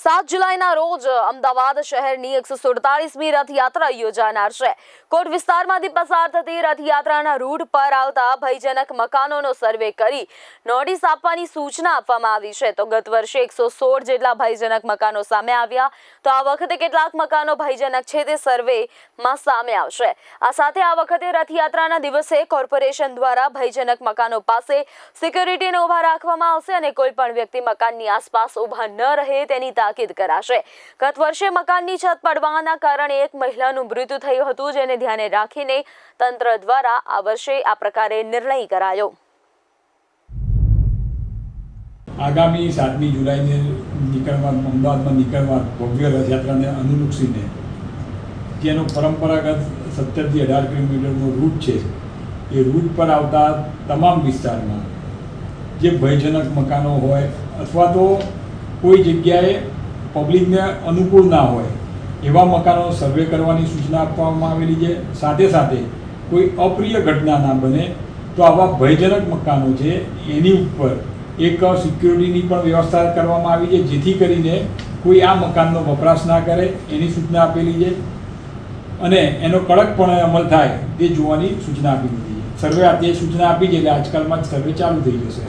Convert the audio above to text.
સાત જુલાઈના રોજ અમદાવાદ શહેરની એકસો સુડતાલીસમી રથયાત્રા યોજાનાર છે. કોટ વિસ્તારમાંથી પસાર થતી રથયાત્રાના રૂટ પર આવતા ભયજનક મકાનોનો સર્વે કરી નોટિસ આપવાની સૂચના આપવામાં આવી છે. તો ગત વર્ષે એકસો સોળ જેટલા ભયજનક મકાનો સામે આવ્યા. તો આ વખતે કેટલાક મકાનો ભયજનક છે તે સર્વેમાં સામે આવશે. આ સાથે આ વખતે રથયાત્રાના દિવસે કોર્પોરેશન દ્વારા ભયજનક મકાનો પાસે સિક્યોરિટીને ઊભા રાખવામાં આવશે અને કોઈ પણ વ્યક્તિ મકાનની આસપાસ ઊભા ન રહે તેની તાકીદ કરાશે. ગત વર્ષે મકાનની છત પડવાના કારણે એક મહિલાનું મૃત્યુ થયું હતું, જેને ધ્યાને રાખીને તંત્ર દ્વારા આ વર્ષે આ પ્રકારે નિર્ણય કરાયો. આગામી સાતમી જુલાઈને નીકળવા, અમદાવાદમાં નીકળવા ભવ્ય રથયાત્રાને અનુલક્ષીને, જેનો પરંપરાગત સત્તરથી અઢાર કિલોમીટરનો રૂટ છે, એ રૂટ પર આવતા તમામ વિસ્તારમાં જે ભયજનક મકાનો હોય, અથવા તો કોઈ જગ્યાએ પબ્લિકને અનુકૂળ ના હોય, એવા મકાનો સર્વે કરવાની સૂચના આપવામાં આવેલી છે. સાથે સાથે કોઈ અપ્રિય ઘટના ના બને, તો આવા ભયજનક મકાનો છે, એની ઉપર એક સિક્યુરિટીની પણ વ્યવસ્થા કરવામાં આવી છે, જેથી કરીને કોઈ આ મકાનનો વપરાશ ના કરે, એની સૂચના આપેલી છે. અને એનો કડકપણે અમલ થાય, તે જોવાની સૂચના આપી દીધી છે. સર્વે આ તે સૂચના આપી છે, એટલે આજકાલમાં જ સર્વે ચાલુ થઈ જશે.